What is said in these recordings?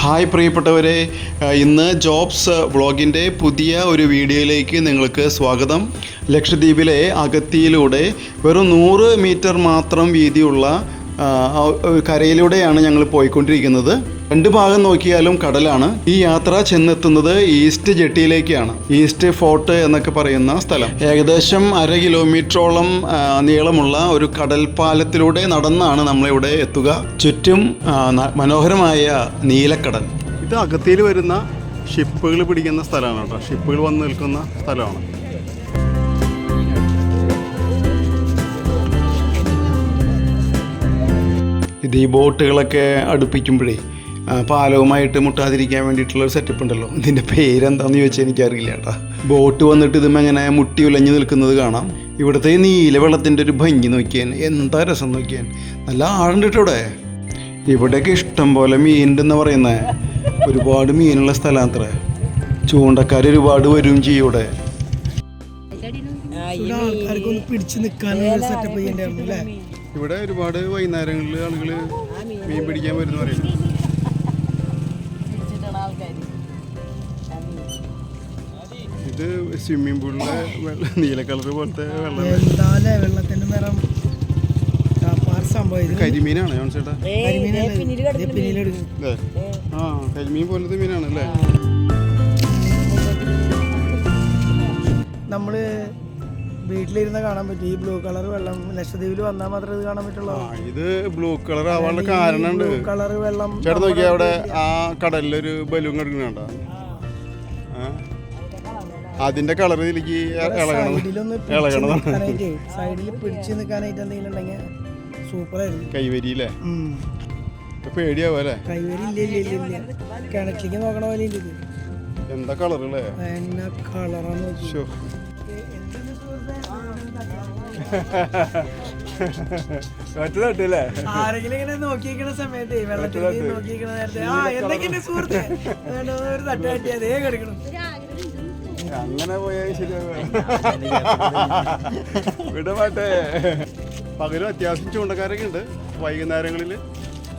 Hi പ്രിയപ്പെട്ടവരെ ഇന്ന് jobs വ്ളോഗിന്റെ പുതിയ ഒരു വീഡിയോയിലേക്ക് നിങ്ങൾക്ക് സ്വാഗതം. ലക്ഷദ്വീപിലെ അഗത്തിയിലൂടെ വെറും നൂറ് മീറ്റർ മാത്രം വീതിയുള്ള കരയിലൂടെയാണ് ഞങ്ങൾ പോയിക്കൊണ്ടിരിക്കുന്നത്. രണ്ട് ഭാഗം നോക്കിയാലും കടലാണ്. ഈ യാത്ര ചെന്നെത്തുന്നത് ഈസ്റ്റ് ജെട്ടിയിലേക്കാണ്. ഈസ്റ്റ് ഫോർട്ട് എന്നൊക്കെ പറയുന്ന സ്ഥലം. ഏകദേശം അര കിലോമീറ്ററോളം നീളമുള്ള ഒരു കടൽ പാലത്തിലൂടെ നടന്നാണ് നമ്മളിവിടെ എത്തുക. ചുറ്റും മനോഹരമായ നീലക്കടൽ. ഇത് അകത്തിയിൽ വരുന്ന ഷിപ്പുകൾ പിടിക്കുന്ന സ്ഥലമാണ് കേട്ടോ. ഷിപ്പുകൾ വന്ന് നിൽക്കുന്ന സ്ഥലമാണ്. ഇത് ഈ ബോട്ടുകളൊക്കെ അടുപ്പിക്കുമ്പോഴേ പാലവുമായിട്ട് മുട്ടാതിരിക്കാൻ വേണ്ടിയിട്ടുള്ള ഒരു സെറ്റപ്പ് ഉണ്ടല്ലോ. ഇതിന്റെ പേരെന്താണെന്ന് ചോദിച്ചാൽ എനിക്കറിയില്ല കേട്ടോ. ബോട്ട് വന്നിട്ട് ഇതും എങ്ങനെ മുട്ടി ഉലഞ്ഞു നിൽക്കുന്നത് കാണാം. ഇവിടുത്തെ നീല വെള്ളത്തിന്റെ ഒരു ഭംഗി നോക്കിയാൻ എന്താ രസം നോക്കിയാൻ നല്ല ആഴുണ്ട് കേട്ടോ ഇവിടെ. ഇവിടെയൊക്കെ ഇഷ്ടം പോലെ മീനുണ്ടെന്ന് പറയുന്നത് ഒരുപാട് മീനുള്ള സ്ഥലം അത്ര. ചൂണ്ടക്കാർ ഒരുപാട് വരും ചെയ്യും ഇവിടെ. ആൾക്കാർക്ക് ഒന്ന് പിടിച്ചു നിൽക്കാനുള്ള സെറ്റപ്പ് അല്ലേ? ഇവിടെ ഒരുപാട് വൈകുന്നേരങ്ങളിൽ ആളുകൾ മീൻ പിടിക്കാൻ വരുന്ന ഇത് സ്വിമ്മിംഗ് പൂളിലെ നീല കളർ പോലത്തെ വെള്ളം വെള്ളത്തിന്റെ നിറം? കരിമീനാണ് ജോൺ ചേട്ടാ അല്ലേ ആ കരിമീൻ പോലത്തെ മീനാണ് അല്ലേ നമ്മൾ വീട്ടിലിരുന്ന് കാണാൻ പറ്റും. ഈ ബ്ലൂ കളർ വെള്ളം ലക്ഷദ്വീപിൽ വന്നാൽ മാത്രമേ ഇത് കാണാൻ പറ്റുള്ളൂ. ഇത് ബ്ലൂ കളർ ആവാനുള്ള കാരണമുണ്ട്. ബ്ലൂ കളർ വെള്ളം ചേട്ടൻ നോക്കിയാ അവിടെ ആ കടലിലൊരു ബലൂൺ കിടക്കുന്നുണ്ടോ? അതിന്റെ കളർ ഇതിലേക്ക് സൈഡിൽ പിടിച്ചു നിൽക്കാനായിട്ട് എന്തെങ്കിലും ഉണ്ടെങ്കിൽ സൂപ്പറായിരുന്നു. കൈവരിയില്ലേ പേടിയാവും അല്ലേ? കൈവരി ഇല്ല ഇല്ല ഇല്ല ഇല്ല. കിണറ്റിലേക്ക് നോക്കണ പോലെ എന്താ കളർ അല്ലേ എന്നാ കളറാന്ന് നോക്കി. ആരെങ്കിലും ഇങ്ങനെ നോക്കിയിരിക്കുന്ന സമയത്ത് നോക്കിയിരിക്കുന്ന നേരത്തെ ആ സുഹൃത്തെ? ഒരു തട്ട് തട്ടി അതേ കിടക്കണം. അങ്ങനെ പോയാൽ ശരിയാവും വിട മാറ്റേ പകലും അത്യാവശ്യം ചൂണ്ടക്കാരൊക്കെ ഉണ്ട്. വൈകുന്നേരങ്ങളിൽ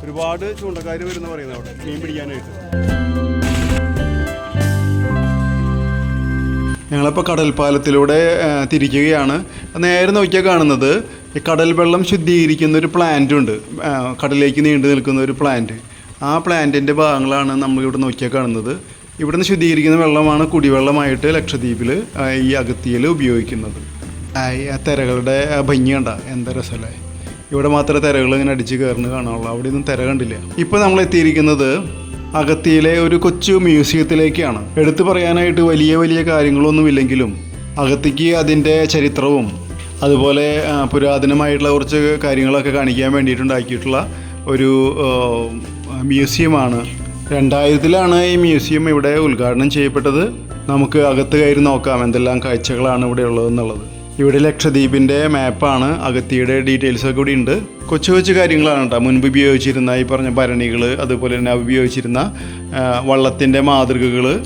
ഒരുപാട് ചൂണ്ടക്കാർ വരുന്ന പറയുന്നത് അവിടെ. മീൻ പിടിക്കാനായിട്ട്. ഞങ്ങളിപ്പോൾ കടൽ പാലത്തിലൂടെ തിരിക്കുകയാണ്. നേരെ നോക്കിയാൽ കാണുന്നത് ഈ കടൽ വെള്ളം ശുദ്ധീകരിക്കുന്ന ഒരു പ്ലാന്റ് ഉണ്ട്. കടലിലേക്ക് നീണ്ടു നിൽക്കുന്ന ഒരു പ്ലാന്റ് ആ പ്ലാന്റിന്റെ ഭാഗങ്ങളാണ് നമ്മളിവിടെ നോക്കിയാൽ കാണുന്നത്. ഇവിടുന്ന് ശുദ്ധീകരിക്കുന്ന വെള്ളമാണ് കുടിവെള്ളമായിട്ട് ലക്ഷദ്വീപിൽ ഈ അഗത്തിയിൽ ഉപയോഗിക്കുന്നത്. ആ, തിരകളുടെ ഭംഗി കണ്ട എന്താ രസമല്ലേ ഇവിടെ മാത്രമേ തിരകൾ ഇങ്ങനെ അടിച്ച് കയറുന്നത് കാണാനുള്ളൂ അവിടെ ഒന്നും തിര കണ്ടില്ല. ഇപ്പോൾ നമ്മൾ എത്തിയിരിക്കുന്നത് അഗത്തിയിലെ ഒരു കൊച്ചു മ്യൂസിയത്തിലേക്കാണ്. എടുത്തു പറയാനായിട്ട് വലിയ വലിയ കാര്യങ്ങളൊന്നുമില്ലെങ്കിലും അഗത്തിക്ക് അതിന്റെ ചരിത്രവും അതുപോലെ പുരാതനമായിട്ടുള്ള കുറച്ച് കാര്യങ്ങളൊക്കെ കാണിക്കാൻ വേണ്ടിയിട്ടുണ്ടാക്കിയിട്ടുള്ള ഒരു മ്യൂസിയമാണ്. രണ്ടായിരത്തിലാണ് ഈ മ്യൂസിയം ഇവിടെ ഉദ്ഘാടനം ചെയ്യപ്പെട്ടത്. നമുക്ക് അകത്ത് കയറി നോക്കാം എന്തെല്ലാം കാഴ്ചകളാണ് ഇവിടെ ഉള്ളതെന്നുള്ളത്. ഇവിടെ ലക്ഷദ്വീപിന്റെ മാപ്പാണ്. അഗത്തിയുടെ ഡീറ്റെയിൽസൊക്കെ കൂടി ഉണ്ട്. കൊച്ചു കൊച്ചു കാര്യങ്ങളാണ് കേട്ടോ. മുൻപ് ഉപയോഗിച്ചിരുന്ന ഈ പറഞ്ഞ ഭരണികൾ അതുപോലെ തന്നെ ഉപയോഗിച്ചിരുന്ന വള്ളത്തിന്റെ മാതൃകകൾ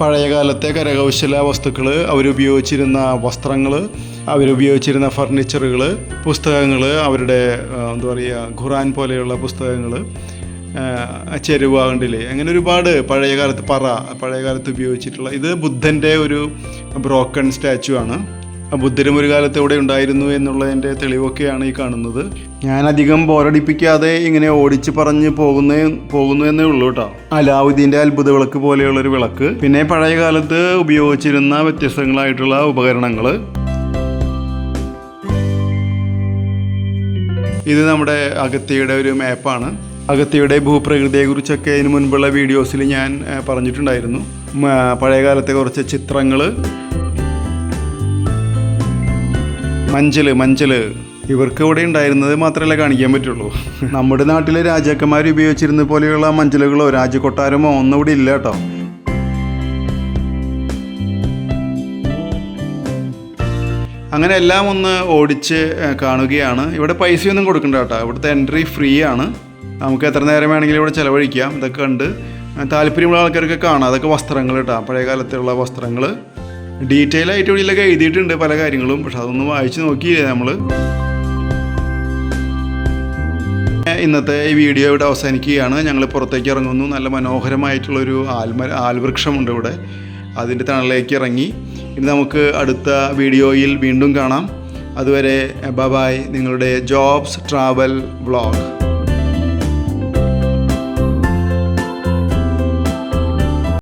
പഴയകാലത്തെ കരകൗശല വസ്തുക്കൾ അവരുപയോഗിച്ചിരുന്ന വസ്ത്രങ്ങൾ അവരുപയോഗിച്ചിരുന്ന ഫർണിച്ചറുകൾ പുസ്തകങ്ങൾ അവരുടെ എന്താ പറയുക ഖുറാൻ പോലെയുള്ള പുസ്തകങ്ങൾ ചെരുവ കണ്ടില്ലേ? അങ്ങനെ ഒരുപാട് പഴയകാലത്ത് പറ പഴയകാലത്ത് ഉപയോഗിച്ചിട്ടുള്ള. ഇത് ബുദ്ധന്റെ ഒരു ബ്രോക്കൺ സ്റ്റാച്ചു ആണ്. ബുദ്ധരും ഒരു കാലത്ത് ഇവിടെ ഉണ്ടായിരുന്നു എന്നുള്ളതിന്റെ തെളിവൊക്കെയാണ് ഈ കാണുന്നത്. ഞാനധികം ബോറടിപ്പിക്കാതെ ഇങ്ങനെ ഓടിച്ച് പറഞ്ഞ് പോകുന്ന പോകുന്നു എന്നേ ഉള്ളൂ കേട്ടോ. അലാവുദ്ദീന്റെ അത്ഭുത വിളക്ക് പോലെയുള്ളൊരു വിളക്ക്. പിന്നെ പഴയ കാലത്ത് ഉപയോഗിച്ചിരുന്ന വ്യത്യസ്തങ്ങളായിട്ടുള്ള ഉപകരണങ്ങൾ. ഇത് നമ്മുടെ അഗത്തിയുടെ ഒരു മാപ്പാണ്. അഗത്തിയുടെ ഭൂപ്രകൃതിയെക്കുറിച്ചൊക്കെ ഇതിനു മുൻപുള്ള വീഡിയോസിൽ ഞാൻ പറഞ്ഞിട്ടുണ്ടായിരുന്നു. പഴയകാലത്തെ പഴയ കാലത്തെ കുറച്ച് ചിത്രങ്ങൾ. മഞ്ചൽ മഞ്ചൽ. ഇവർക്ക് ഇവിടെ ഉണ്ടായിരുന്നത് മാത്രമല്ല കാണിക്കാൻ പറ്റുള്ളൂ. നമ്മുടെ നാട്ടിലെ രാജാക്കന്മാർ ഉപയോഗിച്ചിരുന്ന പോലെയുള്ള മഞ്ചലുകളോ രാജകൊട്ടാരമോ ഒന്നും ഇവിടെ ഇല്ല കേട്ടോ. അങ്ങനെ എല്ലാം ഒന്ന് ഓടിച്ച് കാണുകയാണ്. ഇവിടെ പൈസയൊന്നും കൊടുക്കണ്ട കേട്ടോ. ഇവിടുത്തെ എൻട്രി ഫ്രീ ആണ്. നമുക്ക് എത്ര നേരം വേണമെങ്കിലും ഇവിടെ ചിലവഴിക്കാം. ഇതൊക്കെ ഉണ്ട് താല്പര്യമുള്ള ആൾക്കാർക്ക് കാണാം. അതൊക്കെ വസ്ത്രങ്ങൾ കേട്ടോ. പഴയ കാലത്തുള്ള വസ്ത്രങ്ങൾ ഡീറ്റെയിൽ ആയിട്ട് ഇവിടെ എഴുതിയിട്ടുണ്ട് പല കാര്യങ്ങളും പക്ഷെ അതൊന്നും വായിച്ചു നോക്കിയില്ലേ നമ്മൾ ഇന്നത്തെ ഈ വീഡിയോ ഇവിടെ അവസാനിക്കുകയാണ്. ഞങ്ങൾ പുറത്തേക്ക് ഇറങ്ങുന്നു. നല്ല മനോഹരമായിട്ടുള്ളൊരു ആൽമ ആൽവൃക്ഷമുണ്ട് ഇവിടെ. അതിന്റെ തണലിലേക്ക് ഇറങ്ങി. ഇനി നമുക്ക് അടുത്ത വീഡിയോയിൽ വീണ്ടും കാണാം. അതുവരെ ബബായ് നിങ്ങളുടെ ജോബ്സ് ട്രാവൽ വ്ളോഗ്.